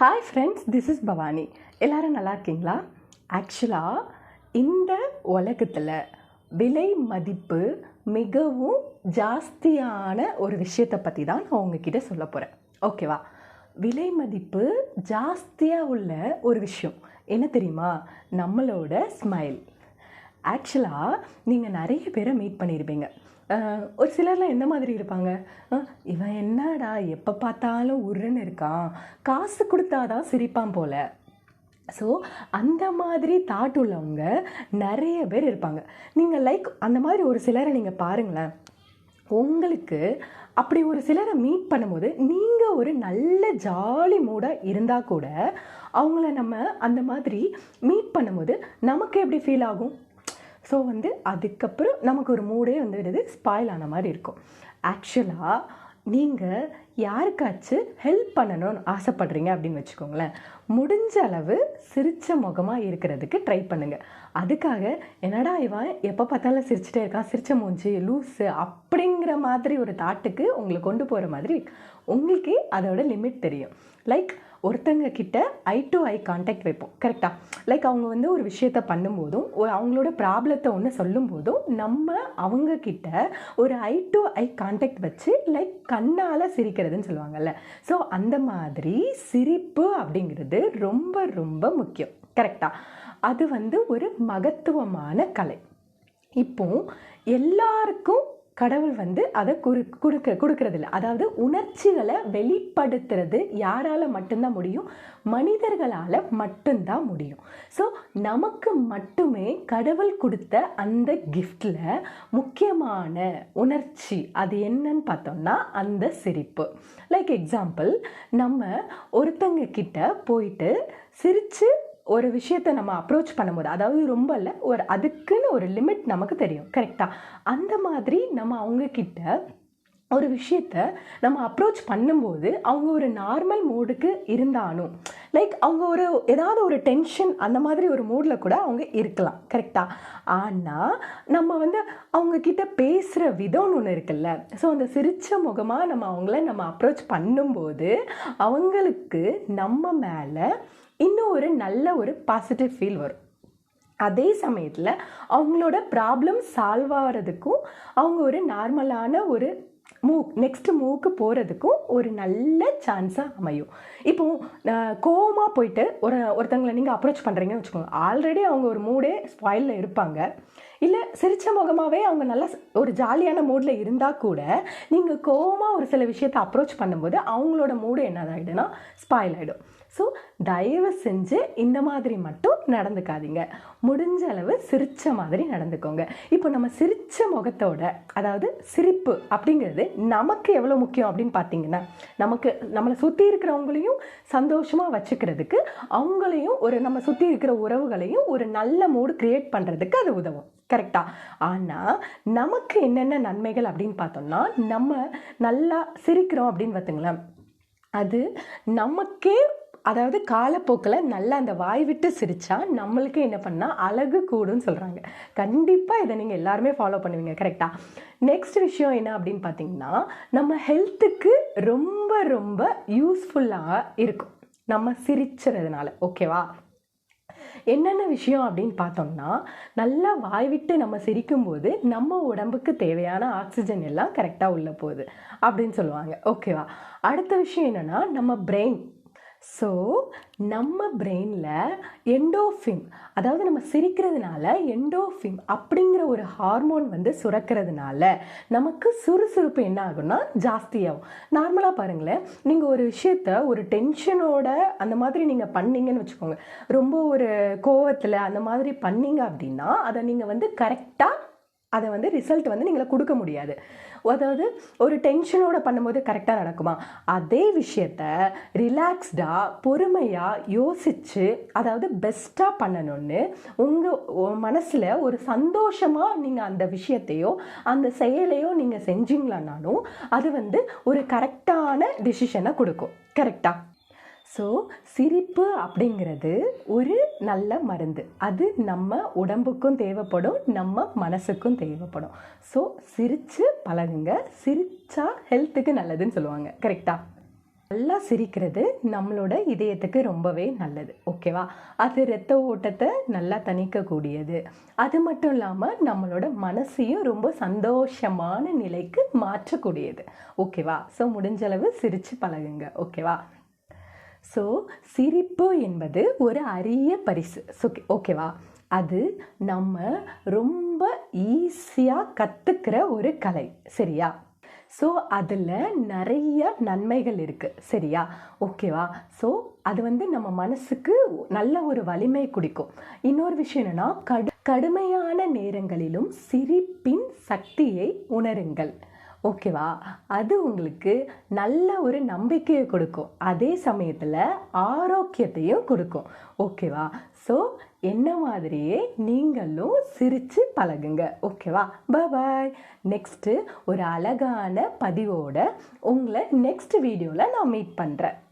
Hi friends this is Bhavani எல்லோரும் நல்லா இருக்கீங்களா? ஆக்சுவலாக இந்த உலகத்தில் விலை மதிப்பு மிகவும் ஜாஸ்தியான ஒரு விஷயத்தை பற்றி தான் நான் உங்ககிட்ட சொல்ல போகிறேன் ஓகேவா விலை மதிப்பு ஜாஸ்தியாக உள்ள ஒரு விஷயம். என்ன தெரியுமா? நம்மளோட ஸ்மைல் ஆக்சுவலாக நீங்கள் நிறைய பேரை மீட் பண்ணியிருப்பீங்க ஒரு சிலர்லாம் எந்த மாதிரி இருப்பாங்க? இவன் என்னடா எப்போ பார்த்தாலும் உருன்னு இருக்கான். காசு கொடுத்தாதான் சிரிப்பான் போல். ஸோ அந்த மாதிரி தாட் உள்ளவங்க நிறைய பேர் இருப்பாங்க. நீங்கள் லைக் அந்த மாதிரி ஒரு சிலரை நீங்கள் பாருங்களேன். உங்களுக்கு அப்படி ஒரு சிலரை மீட் பண்ணும்போது நீங்கள் ஒரு நல்ல ஜாலி மூடாக இருந்தால் கூட அவங்கள நம்ம அந்த மாதிரி மீட் பண்ணும்போது நமக்கு எப்படி ஃபீல் ஆகும்? ஸோ வந்து அதுக்கப்புறம் நமக்கு ஒரு மூடே வந்துவிடுது ஸ்பாயில் ஆன மாதிரி இருக்கும். ஆக்சுவலாக நீங்கள் யாருக்காச்சும் ஹெல்ப் பண்ணணும்னு ஆசைப்படுறீங்க அப்படின்னு வச்சுக்கோங்களேன். முடிஞ்ச அளவு சிரிச்ச முகமாக இருக்கிறதுக்கு ட்ரை பண்ணுங்கள் அதுக்காக என்னடா இவன் எப்போ பார்த்தாலும் சிரிச்சிட்டே இருக்கான் சிரிச்ச மூஞ்சி லூஸு அப்படிங்கிற மாதிரி ஒரு தாட்டுக்கு உங்களை கொண்டு போகிற மாதிரி உங்களுக்கே அதோட லிமிட் தெரியும். லைக் ஒருத்தங்க கிட்ட ஐ டு ஐ கான்டாக்ட் வைப்போம். கரெக்டாக லைக் அவங்க வந்து ஒரு விஷயத்த பண்ணும்போதும் ஒரு அவங்களோட ப்ராப்ளத்தை ஒன்று சொல்லும்போதும் நம்ம அவங்க கிட்ட ஒரு ஐ டு ஐ கான்டாக்ட் வச்சு லைக் கண்ணால் சிரிக்கிறதுன்னு சொல்லுவாங்கல்ல. ஸோ அந்த மாதிரி சிரிப்பு அப்படிங்கிறது ரொம்ப ரொம்ப முக்கியம். கரெக்டாக அது வந்து ஒரு மகத்துவமான கலை. இப்போ எல்லாருக்கும் கடவுள் வந்து அதை குறு கொடுக்க கொடுக்கறதில்ல. அதாவது உணர்ச்சிகளை வெளிப்படுத்துறது யாரால் மட்டும்தான் முடியும் மனிதர்களால் மட்டும்தான் முடியும். ஸோ நமக்கு மட்டுமே கடவுள் கொடுத்த அந்த கிஃப்டில் முக்கியமான உணர்ச்சி அது என்னன்னு பார்த்தோம்னா அந்த சிரிப்பு. லைக் எக்ஸாம்பிள் நம்ம ஒருத்தங்க கிட்ட போயிட்டு சிரித்து ஒரு விஷயத்தை நம்ம அப்ரோச் பண்ணும்போது அதாவது ரொம்ப இல்லை ஒரு அதுக்குன்னு ஒரு லிமிட் நமக்கு தெரியும். கரெக்டாக அந்த மாதிரி நம்ம அவங்கக்கிட்ட ஒரு விஷயத்த நம்ம அப்ரோச் பண்ணும்போது அவங்க ஒரு நார்மல் மூடுக்கு இருந்தாலும் லைக் அவங்க ஒரு ஏதாவது ஒரு டென்ஷன் அந்த மாதிரி ஒரு மூடில் கூட அவங்க இருக்கலாம். கரெக்டாக ஆனால் நம்ம வந்து அவங்கக்கிட்ட பேசுகிற விதம்னு ஒன்று இருக்குல்ல ஸோ அந்த சிரித்த முகமாக நம்ம அவங்கள நம்ம அப்ரோச் பண்ணும்போது அவங்களுக்கு நம்ம மேலே இன்னும் ஒரு நல்ல ஒரு பாசிட்டிவ் ஃபீல் வரும். அதே சமயத்தில் அவங்களோட ப்ராப்ளம் சால்வ் ஆகிறதுக்கும் அவங்க ஒரு நார்மலான ஒரு மூவ் நெக்ஸ்ட் மூவுக்கு போகிறதுக்கும் ஒரு நல்ல சான்ஸாக அமையும். இப்போ கோவமாக போயிட்டு ஒரு ஒருத்தங்களை நீங்கள் அப்ரோச் பண்ணுறீங்கன்னு வச்சுக்கோங்க. ஆல்ரெடி அவங்க ஒரு மூடே ஸ்பாயிலில் இருப்பாங்க. இல்லை சிரித்த முகமாகவே அவங்க நல்லா ஒரு ஜாலியான மூடில் இருந்தால் கூட நீங்கள் கோவமாக ஒரு சில விஷயத்தை அப்ரோச் பண்ணும்போது அவங்களோட மூடு என்னதாயிடுனா ஸ்பாயில் ஆகிடும் ஸோ தயவு செஞ்சு இந்த மாதிரி மட்டும் நடந்துக்காதீங்க. முடிஞ்ச அளவு சிரித்த மாதிரி நடந்துக்கோங்க. இப்போ நம்ம சிரித்த முகத்தோட அதாவது சிரிப்பு அப்படிங்கிறது நமக்கு எவ்வளோ முக்கியம் அப்படின்னு பார்த்தீங்கன்னா நமக்கு நம்மளை சுற்றி இருக்கிறவங்களையும் சந்தோஷமாக வச்சுக்கிறதுக்கு அவங்களையும் ஒரு நம்ம சுற்றி இருக்கிற உறவுகளையும் ஒரு நல்ல மூடு க்ரியேட் பண்ணுறதுக்கு அது உதவும். கரெக்டாக ஆனால் நமக்கு என்னென்ன நன்மைகள் அப்படின்னு பார்த்தோம்னா நம்ம நல்லா சிரிக்கிறோம் அப்படின்னு பார்த்துங்களேன். அது நமக்கே அதாவது காலப்போக்கில் நல்லா அந்த வாய் விட்டு சிரித்தா நம்மளுக்கு என்ன பண்ணால் அழகு கூடுன்னு சொல்கிறாங்க கண்டிப்பாக இதை நீங்கள் எல்லாருமே ஃபாலோ பண்ணுவீங்க கரெக்டாக நெக்ஸ்ட் விஷயம் என்ன அப்படின்னு பார்த்தீங்கன்னா நம்ம ஹெல்த்துக்கு ரொம்ப ரொம்ப யூஸ்ஃபுல்லாக இருக்கும். நம்ம சிரிச்சுறதுனால ஓகேவா என்னென்ன விஷயம் அப்படின்னு பார்த்தோம்னா நல்லா வாய் விட்டு நம்ம சிரிக்கும்போது நம்ம உடம்புக்கு தேவையான ஆக்சிஜன் எல்லாம் கரெக்டாக உள்ள போகுது அப்படின்னு சொல்லுவாங்க ஓகேவா அடுத்த விஷயம் என்னென்னா நம்ம பிரெயின் ஸோ நம்ம பிரெயினில் எண்டோஃபிம் அதாவது நம்ம சிரிக்கிறதுனால எண்டோஃபிம் அப்படிங்கிற ஒரு ஹார்மோன் வந்து சுரக்கிறதுனால நமக்கு சுறுசுறுப்பு என்ன ஆகும்னா ஜாஸ்தியாகும். நார்மலாக பாருங்களேன் நீங்கள் ஒரு விஷயத்த ஒரு டென்ஷனோட அந்த மாதிரி நீங்கள் பண்ணீங்கன்னு வச்சுக்கோங்க. ரொம்ப ஒரு கோவத்தில் அந்த மாதிரி பண்ணீங்க அப்படின்னா அதை நீங்கள் வந்து கரெக்டாக அதை வந்து ரிசல்ட் வந்து நீங்களை கொடுக்க முடியாது. அதாவது ஒரு டென்ஷனோட பண்ணும்போது கரெக்டாக நடக்குமா? அதே விஷயத்த ரிலாக்ஸ்டாக பொறுமையாக யோசித்து அதாவது பெஸ்ட்டாக பண்ணணும்னு உங்கள் மனசில் ஒரு சந்தோஷமாக நீங்கள் அந்த விஷயத்தையோ அந்த செயலையோ நீங்கள் செஞ்சீங்களானாலும் அது வந்து ஒரு கரெக்டான டிசிஷனை கொடுக்கும். கரெக்டாக ஸோ சிரிப்பு அப்படிங்கிறது ஒரு நல்ல மருந்து. அது நம்ம உடம்புக்கும் தேவைப்படும் நம்ம மனசுக்கும் தேவைப்படும். ஸோ சிரித்து பழகுங்க. சிரித்தா ஹெல்த்துக்கு நல்லதுன்னு சொல்லுவாங்க. கரெக்டாக நல்லா சிரிக்கிறது நம்மளோட இதயத்துக்கு ரொம்பவே நல்லது. ஓகேவா அது இரத்த ஓட்டத்தை நல்லா தணிக்கக்கூடியது. அது மட்டும் இல்லாமல் நம்மளோட மனசையும் ரொம்ப சந்தோஷமான நிலைக்கு மாற்றக்கூடியது. ஓகேவா ஸோ முடிஞ்சளவு சிரித்து பழகுங்க. ஓகேவா ஸோ சிரிப்பு என்பது ஒரு அரிய பரிசு. ஓகே ஓகேவா அது நம்ம ரொம்ப ஈஸியாக கற்றுக்கிற ஒரு கலை. சரியா? ஸோ அதில் நிறைய நன்மைகள் இருக்குது சரியா? ஓகேவா ஸோ அது வந்து நம்ம மனசுக்கு நல்ல ஒரு வலிமை குடிக்கும். இன்னொரு விஷயம் என்னென்னா கடு கடுமையான நேரங்களிலும் சிரிப்பின் சக்தியை உணருங்கள். ஓகேவா? அது உங்களுக்கு நல்ல ஒரு நம்பிக்கையை கொடுக்கும். அதே சமயத்தில் ஆரோக்கியத்தையும் கொடுக்கும். ஓகேவா? ஸோ என்ன மாதிரியே நீங்களும் சிரித்து பழகுங்க. ஓகேவா? பாய் நெக்ஸ்ட்டு ஒரு அழகான பதிவோட உங்களை நெக்ஸ்ட் வீடியோவில் நான் மீட் பண்ணுறேன்